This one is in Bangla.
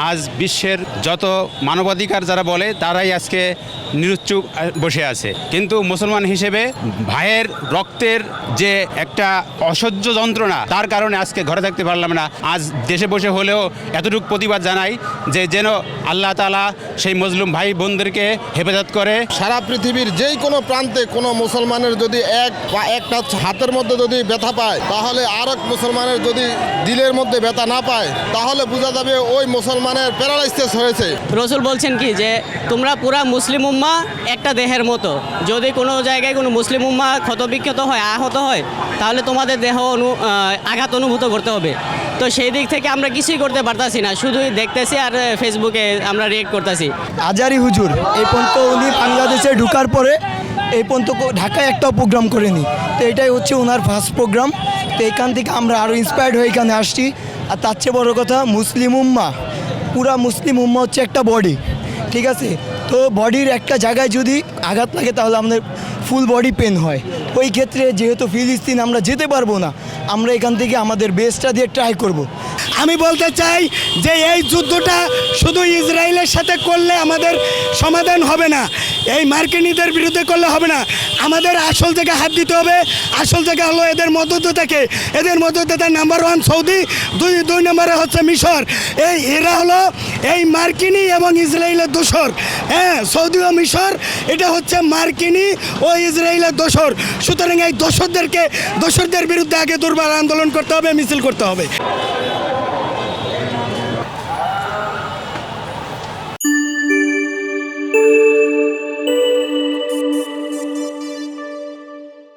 আজ বিশ্বের যত মানবাধিকার যারা বলে তারাই আজকে নিরুচ্চুপ বসে আছে। কিন্তু মুসলমান হিসেবে ভাইয়ের রক্তের যে একটা অসহ্য যন্ত্রণা তার কারণে আজকে ঘরে থাকতে পারলাম না। আজ দেশে বসে হলেও এতটুকু প্রতিবাদ জানাই যে যেন আল্লাহ তালা সেই মজলুম ভাই বোনদেরকে হেফাজত করে। সারা পৃথিবীর যেই কোনো প্রান্তে কোনো মুসলমানের যদি এক বা একটা হাতের মধ্যে যদি ব্যথা পায় তাহলে আর এক মুসলমানের যদি দিলের মধ্যে ব্যথা না পায় তাহলে বোঝা যাবে ওই মুসলমানের প্যারালাইসিস হয়েছে। রসুল বলছেন কি যে তোমরা পুরা মুসলিম উম্মা একটা দেহের মতো। যদি কোনো জায়গায় কোনো মুসলিম উম্মা ক্ষতবিক্ষত হয়, আহত হয়, তাহলে তোমাদের দেহ অনু আঘাত অনুভূত করতে হবে। তো সেই দিক থেকে আমরা কিছুই করতে পারতাছি না, শুধুই দেখতেছি আর ফেসবুকে আমরা রিয়েক্ট করতেছি। আজারি হুজুর, এই পর্যন্ত উনি বাংলাদেশে ঢুকার পরে এই পর্যন্ত ঢাকায় একটাও প্রোগ্রাম করেনি। তো এটাই হচ্ছে ওনার ফার্স্ট প্রোগ্রাম তো এখান থেকে আমরা আরও ইন্সপায়ার্ড হয়ে এখানে আসছি। আর তার চেয়ে বড় কথা, মুসলিম উম্মা, পুরা মুসলিম উম্মা হচ্ছে একটা বডি ঠিক আছে? তো বডির একটা জায়গায় যদি আঘাত লাগে তাহলে আমাদের ফুল বডি পেন হয় ওই ক্ষেত্রে যেহেতু ফিলিস্তিন আমরা যেতে পারব না, আমরা এখান থেকে আমাদের বেসটা দিয়ে ট্রাই করব। আমি বলতে চাই যে এই যুদ্ধটা শুধু ইসরায়েলের সাথে করলে আমাদের সমাধান হবে না, এই মার্কিনীদের বিরুদ্ধে করলে হবে না। আমাদের আসল জায়গায় হাত দিতে হবে, আসল জায়গা হলো এদের মধ্যদাতাকে এদের মধ্যদাতা নাম্বার ওয়ান সৌদি, দুই দুই নম্বরে হচ্ছে মিশর। এই এরা হলো এই মার্কিনী এবং ইসরায়েলের দোসর হ্যাঁ সৌদি ও মিশর, এটা হচ্ছে মার্কিনী ও ইসরায়েলের দোসর সুতরাং এই দোসরদেরকে দোসরদের বিরুদ্ধে আগে দুর্বার আন্দোলন করতে হবে, মিছিল করতে হবে।